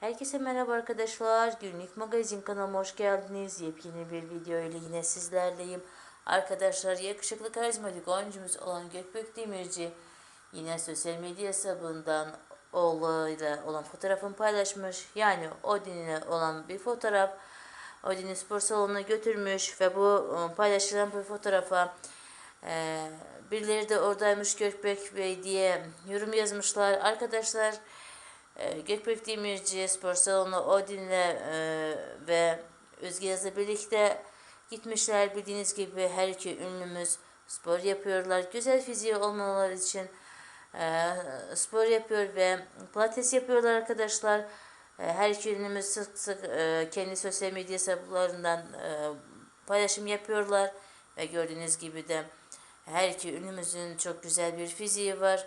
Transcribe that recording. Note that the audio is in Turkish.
Herkese merhaba arkadaşlar. Günlük magazin kanalıma hoş geldiniz. Yepyeni bir video ile yine sizlerleyim. Arkadaşlar yakışıklı karizmatik oyuncumuz olan Gökbek Demirci yine sosyal medya hesabından oğluyla olan fotoğrafını paylaşmış. Yani Odin'le olan bir fotoğraf. Odin'i spor salonuna götürmüş ve bu e, paylaşılan bir fotoğrafa e, birileri de oradaymış Gökbek Bey diye yorum yazmışlar. Arkadaşlar e, Gökbek Demirci spor salonu Odin'le e, ve Özge birlikte gitmişler. Bildiğiniz gibi her iki ünlümüz spor yapıyorlar. Güzel fiziği olmaları için e, spor yapıyor ve pilates yapıyorlar arkadaşlar. E, her iki ünlümüz sık sık e, kendi sosyal medya hesaplarından paylaşım yapıyorlar. Ve gördüğünüz gibi de her iki ünlümüzün çok güzel bir fiziği var.